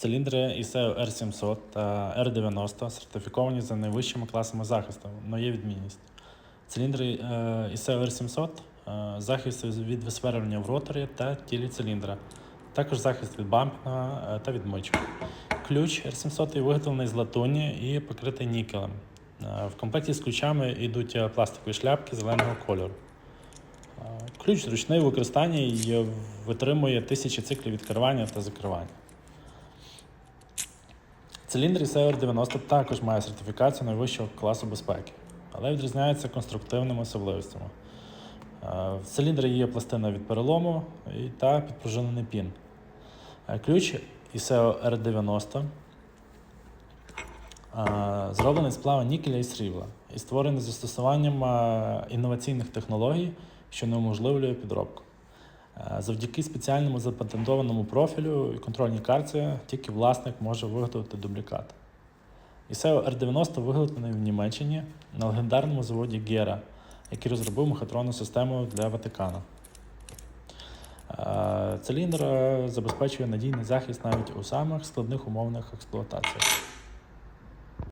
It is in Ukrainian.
Циліндри ISEO R700 та R90 сертифіковані за найвищими класами захисту, але є відмінність. Циліндри е, ISEO R700 е, захист від висверлення в роторі та тілі циліндра, також захист від бампінга е, та від. Ключ R700 виготовлений з латуні і покритий нікелем. Е, В комплекті з ключами йдуть е, пластикові шляпки зеленого кольору. Е, Ключ зручний в використанні і витримує тисячі циклів відкривання та закривання. Циліндр ISEO 90 також має сертифікацію найвищого класу безпеки, але відрізняється конструктивними особливостями. Е, В циліндрі є пластина від перелому та підпружинений пін. Е, Ключ ISEO R90 е, зроблений з плава нікеля і срібла і створений з застосуванням інноваційних технологій, що неуможливлює підробку. Е, Завдяки спеціальному запатентованому профілю і контрольній картці тільки власник може виготовити дублікат. ISEO R90 виготовлений в Німеччині на легендарному заводі Гера, який розробив мехатронну систему для Ватикана. Е, Циліндр е, забезпечує надійний захист навіть у самих складних умовах експлуатації.